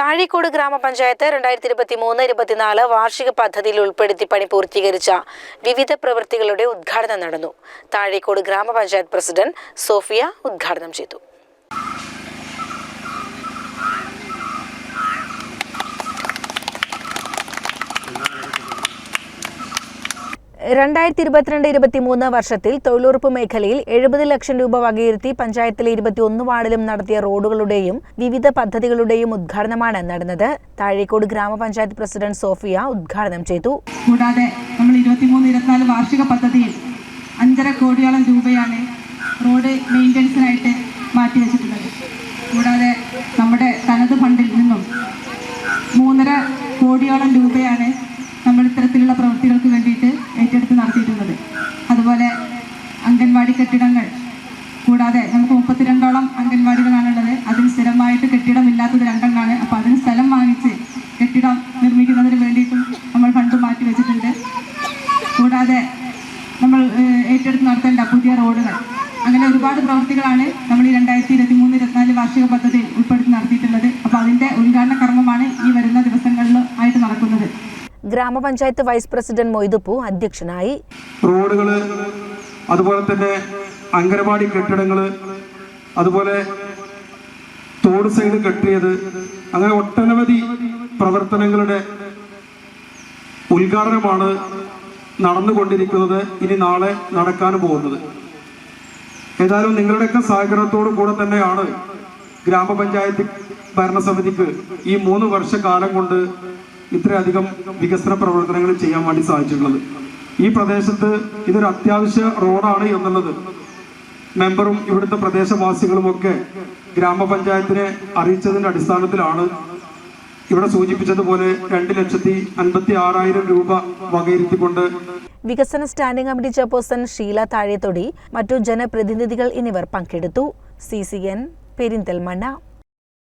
താഴേക്കോട് ഗ്രാമപഞ്ചായത്ത് രണ്ടായിരത്തി ഇരുപത്തി മൂന്ന് ഇരുപത്തിനാല് വാർഷിക പദ്ധതിയിൽ ഉൾപ്പെടുത്തി പണി പൂർത്തീകരിച്ച വിവിധ പ്രവൃത്തികളുടെ ഉദ്ഘാടനം നടന്നു. താഴേക്കോട് ഗ്രാമപഞ്ചായത്ത് പ്രസിഡന്റ് സോഫിയ ഉദ്ഘാടനം ചെയ്തു. രണ്ടായിരത്തി ഇരുപത്തിരണ്ട് ഇരുപത്തിമൂന്ന് വർഷത്തിൽ തൊഴിലുറപ്പ് മേഖലയിൽ എഴുപത് ലക്ഷം രൂപ വകയിരുത്തി പഞ്ചായത്തിലെ ഇരുപത്തിയൊന്ന് വാർഡിലും നടത്തിയ റോഡുകളുടെയും വിവിധ പദ്ധതികളുടെയും ഉദ്ഘാടനമാണ് നടന്നത്. താഴേക്കോട് ഗ്രാമപഞ്ചായത്ത് പ്രസിഡന്റ് സോഫിയ ഉദ്ഘാടനം ചെയ്തു. കൂടാതെ നമ്മൾ ഇരുപത്തിമൂന്ന് ഇരുപത്തിനാല് വാർഷിക പദ്ധതിയിൽ അഞ്ചര കോടിയോളം രൂപയാണ് റോഡ് മെയിന്റനൻസിനായിട്ട് മാറ്റിവെച്ചിട്ടുള്ളത് കൂടാതെ നമ്മുടെ തനത് ഫണ്ടിൽ നിന്നും മൂന്നര കോടിയോളം രൂപയാണ് നമ്മൾ ഇത്തരത്തിലുള്ള പ്രവൃത്തികൾക്ക് കെട്ടിടങ്ങൾ. കൂടാതെ നമുക്ക് മുപ്പത്തിരണ്ടോളം അംഗൻവാടികളാണുള്ളത്. അതിന് സ്ഥിരമായിട്ട് കെട്ടിടമില്ലാത്തത് രണ്ടെണ്ണമാണ് അപ്പോൾ അതിന് സ്ഥലം വാങ്ങിച്ച് കെട്ടിടം നിർമ്മിക്കുന്നതിന് വേണ്ടിയിട്ടും നമ്മൾ ഫണ്ട് മാറ്റി വെച്ചിട്ടുണ്ട്. കൂടാതെ നമ്മൾ ഏറ്റെടുത്ത് നടത്തേണ്ട പുതിയ റോഡുകൾ. അങ്ങനെ ഒരുപാട് പ്രവൃത്തികളാണ് നമ്മൾ ഈ രണ്ടായിരത്തി ഇരുപത്തി മൂന്ന് ഇരുപത്തിനാല് വാർഷിക പദ്ധതിയിൽ ഉൾപ്പെടുത്തി നടത്തിയിട്ടുള്ളത്. അപ്പോൾ അതിന്റെ ഉദ്ഘാടന കർമ്മമാണ് ഈ വരുന്ന ദിവസങ്ങളിൽ ആയിട്ട് നടക്കുന്നത്. ഗ്രാമപഞ്ചായത്ത് വൈസ് പ്രസിഡന്റ് മൊയ്തുപ്പു അധ്യക്ഷനായി. റോഡുകൾ അതുപോലെ തന്നെ അങ്കനവാടി കെട്ടിടങ്ങൾ അതുപോലെ തോട് സൈഡ് കെട്ടിയത് അങ്ങനെ ഒട്ടനവധി പ്രവർത്തനങ്ങളുടെ ഉദ്ഘാടനമാണ് നടന്നുകൊണ്ടിരിക്കുന്നത്. ഇനി നാളെ നടക്കാൻ പോകുന്നത്. ഏതായാലും നിങ്ങളുടെയൊക്കെ സഹകരണത്തോടു കൂടെ തന്നെയാണ് ഗ്രാമപഞ്ചായത്ത് ഭരണസമിതിക്ക് ഈ മൂന്ന് വർഷ കാലം കൊണ്ട് ഇത്രയധികം വികസന പ്രവർത്തനങ്ങൾ ചെയ്യാൻ വേണ്ടി സാധിച്ചിട്ടുള്ളത്. ഈ പ്രദേശത്ത് ഇതൊരു അത്യാവശ്യ റോഡാണ് എന്നുള്ളത് മെമ്പറും ഇവിടുത്തെ പ്രദേശവാസികളുമൊക്കെ ഗ്രാമപഞ്ചായത്തിനെ അറിയിച്ചതിന്റെ അടിസ്ഥാനത്തിലാണ് ഇവിടെ സൂചിപ്പിച്ചതുപോലെ രണ്ട് ലക്ഷത്തി അൻപത്തി ആറായിരം രൂപ വകയിരുത്തിക്കൊണ്ട് വികസന standing committee chairperson Sheela Thazhethodi മറ്റു ജനപ്രതിനിധികൾ എന്നിവർ പങ്കെടുത്തു. C C N Perinthalmanna.